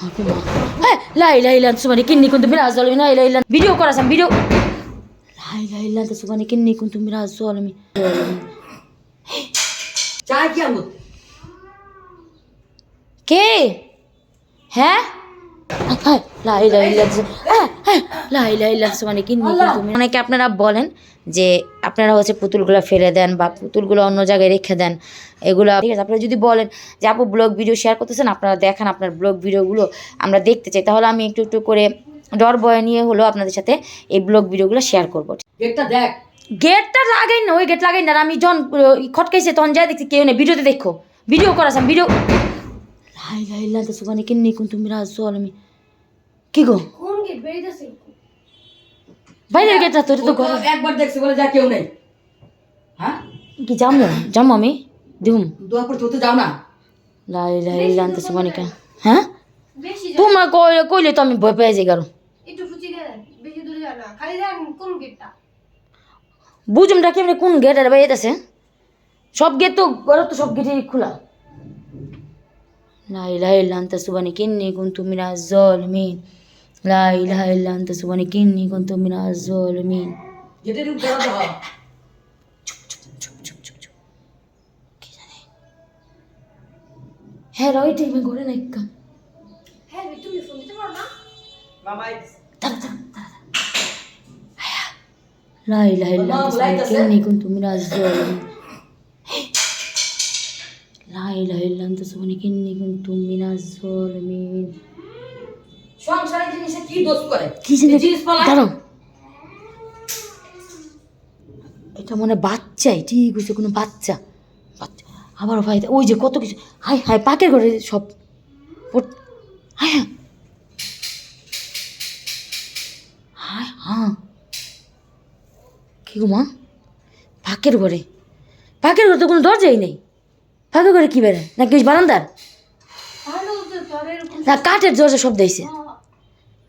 হ্যাঁ লাই লাই লান সুমানি কিন্নি kuntu miraz zalimi লাই লাই লান ভিডিও করাছাম ভিডিও লাই লাই লান সুমানি কিন্নি kuntu miraz zalimi চায় কি আনব কে হ্যাঁ হ্যাঁ, লাই লাই লান হ্যাঁ হ্যাঁ লাই লাই কিন্নি kuntu অনেকে আপনারা বলেন যে আপনারা হচ্ছে পুতুলগুলো ফেলে দেন বা পুতুলগুলো অন্য জায়গায় রেখে দেন এগুলো ঠিক আছে। আপনারা যদি বলেন যে আপু ব্লগ ভিডিও শেয়ার করতেছেন আপনারা দেখান আপনার ব্লগ ভিডিওগুলো আমরা দেখতে চাই। তাহলে আমি একটু একটু করে ডর বয় নিয়ে হলো আপনাদের সাথে এই ব্লগ ভিডিওগুলো শেয়ার করব। গেটটা দেখ। গেটটা লাগাই না ওই গেট লাগাই না। আর আমি যখন আহ, খটকাইছে তখন যাই দেখছি কেউ নেই। ভিডিওতে দেখো। ভিডিও করাছাম ভিডিও লাই লাই তো সুবানি কিন্নি কুন তুমি রাজ আমি কি গো কোন গেট বেরিয়েছে বাইরের গেটটা তোর তো ও তো ঘর একবার দেখছি বলে যা কেউ নেই হ্যাঁ কি যাবো যাবো আমি দিহুম দোয়া করতে হতে যাও না লাই লাই লাই তো সুবানি কা হ্যাঁ বেশি যা- তোমরা কইলে কইলে তো আমি ভয় পেয়ে যাই কারো একটু ফুচি দেন বেশি দূরে যান না খালি দেন কোন গেটটা বুঝুমটা কেমনি কোন গেট আর বাইরে আছে সব গেট তো ঘর তো সব গেটই খোলা لا إله إلا أنت سبحانك إني كنت من الظالمين লা ইলাহা ইল্লা আনতা সুবহানাকা ইন্নী কুনতু মিনাজ জালিমিন হ্যাঁ রয় টাইমে করে না একদম হ্যাঁ তুমি ফোন দিতে পারো না? মামা লা ইলাহা ইল্লা আনতা সুবহানাকা ইন্নী কুনতু মিনাজ জালিমিন লা ইলাহা ইল্লা আনতা সুবহানাকা ইন্নী কুনতু মিনাজ জালিমিন সংসারের জিনিসে কি দোষ করে? কি জিনিস? দাঁড়াও। এটা মনে হয় বাচ্চাই ঠিক হয়েছে কোনো বাচ্চা। বাচ্চা। আবার ভাই ওই যে কত কিছু। হাই হাই পাকের ঘরে সব হাই হ্যাঁ হাই হ্যাঁ কি গো মা? পাকের ঘরে। পাকের ঘরে তো কোনো দরজাই নেই। পাকের ঘরে কি বেড়ে নাকি ওই বারান্দার? কাঠের দরজা সব দিয়েছে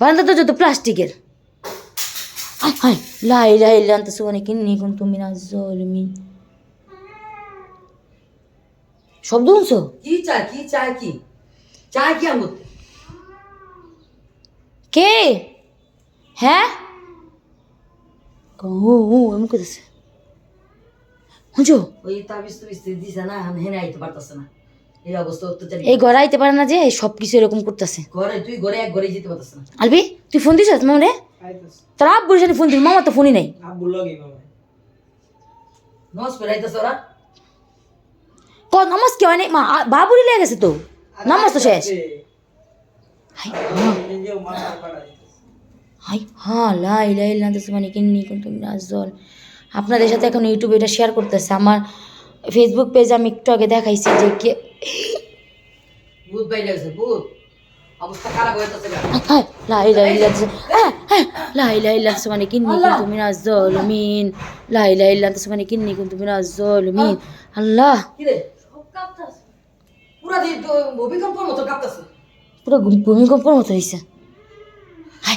বারান্দা তো যত প্লাস্টিকের। হাই লাই লাই লান্ত সুবনে কিন্নি কুন তুমি না জলমি। শব্দ শুনছো? কি চায় কি চায় কি? চায় কি আনব কে? হ্যাঁ? ও ও এমন করতেছে বুঝো ওই তাবিজ তুবিজ দিছে না হেনে আইতে পারতাছে না। এই অবস্থা অত্যাচারী। এই ঘরে আইতে পারে না যে সব কিছু এরকম করতেছে। ঘরে তুই ঘরে এক ঘরে যেতে পারতাছে না। আলবি তুই ফোন দিছিস মামরে তোর আব্বুর সাথে ফোন দিস মামা তো ফোনই নাই। নস করে ওরা। ক নামাজ কি হয় মা বাবুরি লেগে গেছে তো। নামাজ তো শেষ। হাই হ্যাঁ হাই হ্যাঁ লাই লাই মানে কিন্নি কিন্তু নাজল আপনাদের সাথে এখন ইউটিউবে এটা শেয়ার করতেছে। আমার ফেসবুক পেজ আমি একটু আগে দেখাইছি যে কে ভূত বাইরে গেছে ভূত। অবস্থা খারাপ লাই লাই হ্যাঁ লাই লাই লান্তাস মানে কিন্নি কিন্তু মিনাজল মিন লাই লাই মানে কিন্নি কিন্তু মিনাজল মিন আল্লাহ। পুরা ভূমিকম্পর মতো কাঁপতাছে। পুরো ভূমিকম্পর মতো হয়েছে হাই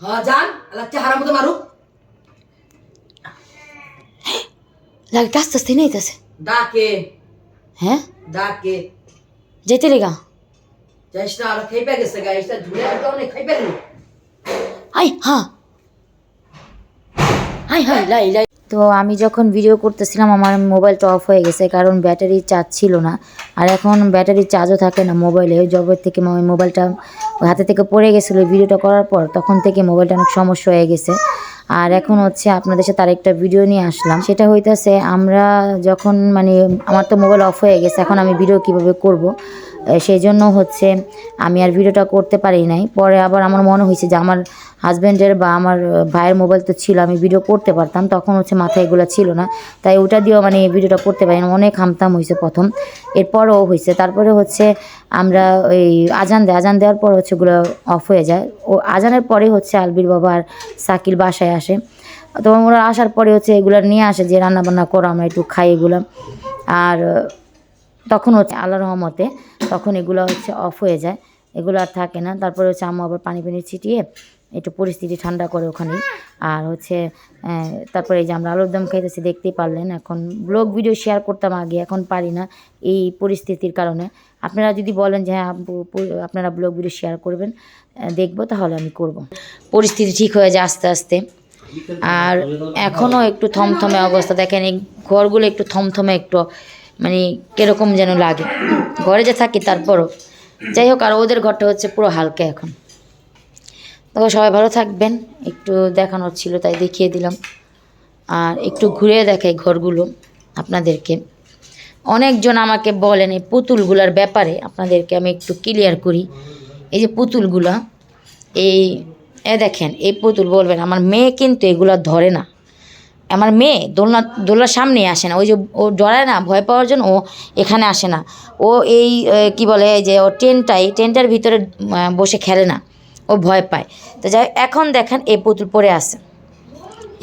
হ্যাঁ জান আল্লাহ কে হারাম মতো মারুক লাগে আস্তে আস্তে নেইতেছে ডাকে হ্যাঁ ডাকে যাইতে লেগা চেষ্টা আর খাইপে গেছে গা এটা ঝুলে আর অনেক খাইপে গেল আই হ্যাঁ হাই হাই লাই লাই তো আমি যখন ভিডিও করতেছিলাম, আমার মোবাইলটা অফ হয়ে গেছে, কারণ ব্যাটারি চার্জ ছিল না। আর এখন ব্যাটারি চার্জও থাকে না মোবাইলে জবের থেকে আমার মোবাইলটা হাতে থেকে পড়ে গেছিল ভিডিওটা করার পর, তখন থেকে মোবাইলটা অনেক সমস্যা হয়ে গেছে। আর এখন হচ্ছে আপনাদের সাথে আরেকটা ভিডিও নিয়ে আসলাম। সেটা হইতাছে, আমরা যখন মানে আমার তো মোবাইল অফ হয়ে গেছে, এখন আমি ভিডিও কীভাবে করব? সেই জন্য হচ্ছে আমি আর ভিডিওটা করতে পারি নাই। পরে আবার আমার মনে হয়েছে যে আমার হাজব্যান্ডের বা আমার ভাইয়ের মোবাইল তো ছিল, আমি ভিডিও করতে পারতাম, তখন হচ্ছে মাথায় এগুলো ছিল না। তাই ওটা দিয়েও মানে ভিডিওটা করতে পারি না অনেক হামতাম হয়েছে প্রথম। এরপরও হয়েছে, তারপরে হচ্ছে আমরা ওই আজান দেয়, আজান দেওয়ার পর হচ্ছে ওগুলো অফ হয়ে যায়। ও আজানের পরে হচ্ছে আলবির বাবা আর সাকিল বাসায় আসে। তো ওরা আসার পরে হচ্ছে এগুলো নিয়ে আসে যে রান্না বান্না করো, আমরা একটু খাই এগুলো। আর তখন হচ্ছে আল্লাহ রহমতে তখন এগুলো হচ্ছে অফ হয়ে যায়। এগুলো আর থাকে না। তারপরে হচ্ছে আম্মু আবার পানি পানি ছিটিয়ে একটু পরিস্থিতি ঠান্ডা করে ওখানেই আর হচ্ছে তারপরে এই যে আমরা আলুর দম খাইতেছি, দেখতেই পারলেন। এখন ব্লগ ভিডিও শেয়ার করতাম আগে, এখন পারি না এই পরিস্থিতির কারণে। আপনারা যদি বলেন যে হ্যাঁ আপনারা ব্লগ ভিডিও শেয়ার করবেন দেখব, তাহলে আমি করব। পরিস্থিতি ঠিক হয়ে যায় আস্তে আস্তে। আর এখনও একটু থমথমে অবস্থা। দেখেন এই ঘরগুলো একটু থমথমে একটু মানে কীরকম যেন লাগে। ঘরে যে থাকি তারপরও। যাই হোক আর ওদের ঘরটা হচ্ছে পুরো হালকা এখন। তো সবাই ভালো থাকবেন। একটু দেখানোর ছিল, তাই দেখিয়ে দিলাম। আর একটু ঘুরে দেখাই ঘরগুলো আপনাদেরকে। অনেকজন আমাকে বলেন, এই পুতুলগুলার ব্যাপারে আপনাদেরকে আমি একটু ক্লিয়ার করি। এই যে পুতুলগুলা, এই, এ দেখেন, এই পুতুল বলবেন, আমার মেয়ে কিন্তু এগুলা ধরে না। আমার মেয়ে দোলনা, দোলনার সামনে আসে না। ওই যে ও ডরায় না, ভয় পাওয়ার জন্য ও এখানে আসে না। ও এই কি বলে, এই যে ও টেনটাই, টেনটার ভিতরে বসে খেলে না। ও ভয় পায়। তো যাই এখন দেখেন এই পুতুল পরে আসে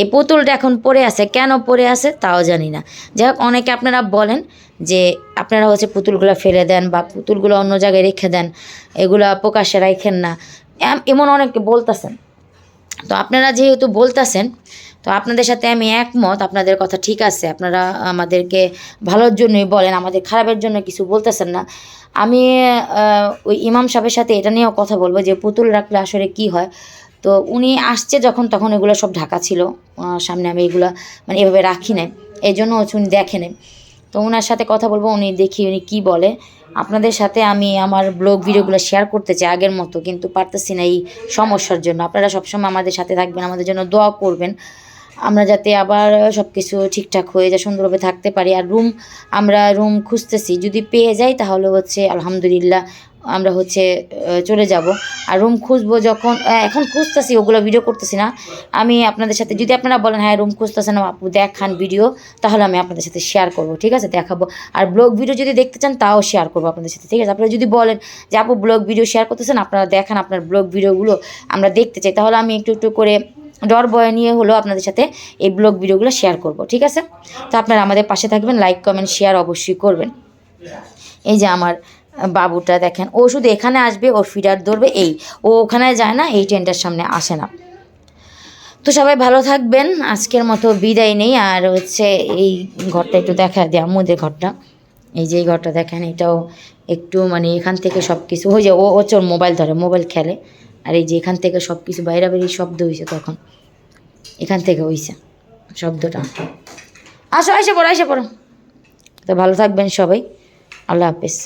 এই পুতুলটা এখন পড়ে আছে, কেন পড়ে আছে তাও জানি না। যাই হোক, অনেকে আপনারা বলেন যে আপনারা হচ্ছে পুতুলগুলো ফেলে দেন বা পুতুলগুলো অন্য জায়গায় রেখে দেন, এগুলা প্রকাশ্যে রাখেন না। এমন অনেকে বলতেছেন। তো আপনারা যেহেতু বলতেছেন তো আপনাদের সাথে আমি একমত, আপনাদের কথা ঠিক আছে, আপনারা আমাদেরকে ভালোর জন্যই বলেন, আমাদের খারাপের জন্য কিছু বলতেছেন না। আমি ওই ইমাম সাহেবের সাথে এটা নিয়েও কথা বলব যে, পুতুল রাখলে আসলে কি হয়? তো উনি আসছে যখন, তখন এগুলো সব ঢাকা ছিল। সামনে আমি এগুলো মানে এভাবে রাখি নাই। এই জন্য উনি দেখেন তো ওনার সাথে কথা বলব, উনি দেখি উনি কী বলে। আপনাদের সাথে আমি আমার ব্লগ ভিডিওগুলো শেয়ার করতে চাই আগের মতো, কিন্তু পারতেছি না এই সমস্যার জন্য। আপনারা সবসময় আমাদের সাথে থাকবেন, আমাদের জন্য দোয়া করবেন। আমরা যাতে আবার সব কিছু ঠিকঠাক হয়ে যায়, সুন্দরভাবে থাকতে পারি। আর রুম আমরা রুম খুঁজতেছি। যদি পেয়ে যাই, তাহলে হচ্ছে, আলহামদুলিল্লাহ, আমরা হচ্ছে চলে যাব। আর রুম খুঁজবো যখন এখন খুঁজতেছি, ওগুলো ভিডিও করতেছি না। আমি আপনাদের সাথে, যদি আপনারা বলেন হ্যাঁ রুম খুঁজতেছেন আপু, দেখান ভিডিও তাহলে আমি আপনাদের সাথে শেয়ার করব, ঠিক আছে? দেখাবো। আর ব্লগ ভিডিও যদি দেখতে চান, তাও শেয়ার করব আপনাদের সাথে, ঠিক আছে? আপনারা যদি বলেন যে, আপু ব্লগ ভিডিও শেয়ার করতেছেন, আপনারা দেখান আপনার ব্লগ ভিডিওগুলো আমরা দেখতে চাই। তাহলে আমি একটু একটু করে ডর বয় নিয়ে হলো আপনাদের সাথে এই ব্লগ ভিডিওগুলো শেয়ার করব, ঠিক আছে? তো আপনারা আমাদের পাশে থাকবেন লাইক কমেন্ট শেয়ার অবশ্যই করবেন। এই যে আমার বাবুটা দেখেন, ও শুধু এখানে আসবে, ওর ফিডার ধরবে, এই, ও ওখানে যায় না, এই ট্রেনটার সামনে আসে না। তো সবাই ভালো থাকবেন, আজকের মতো বিদায় নেই, আর হচ্ছে এই ঘরটা একটু দেখা দিই, আম্মুদের ঘরটা। এই যে এই ঘরটা দেখেন, এটাও একটু মানে এখান থেকে সব কিছু হয়ে যায় ও হচ্ছে ওর মোবাইল ধরে, মোবাইল খেলে। আর এই যে এখান থেকে সব কিছু বাইরে বেরিয়ে শব্দ হয়েছে তখন। এখান থেকে হয়েছে শব্দটা। আসো এসে পড়ো এসে পড়ো। তো ভালো থাকবেন সবাই। আল্লাহ হাফেজ।